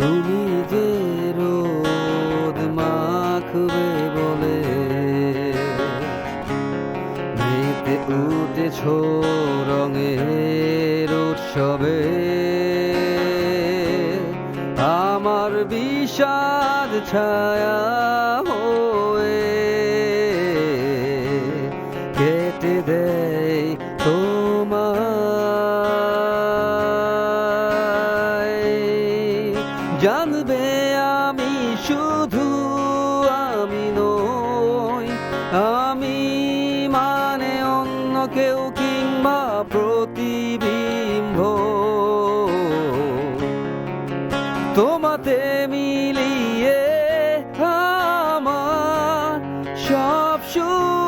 তুমি যে রোদ মাখবে বলে। মেতে উঠেছ রঙের উৎসবে। আমার বিষাদ ছায়া হয়ে কেটে দেয় জানবে আমি শুধু আমি নই। আমি মানে অন্য কেউ কিংবা প্রতিবিম্ব। তোমাতে মিলিয়ে আমার সব সুখ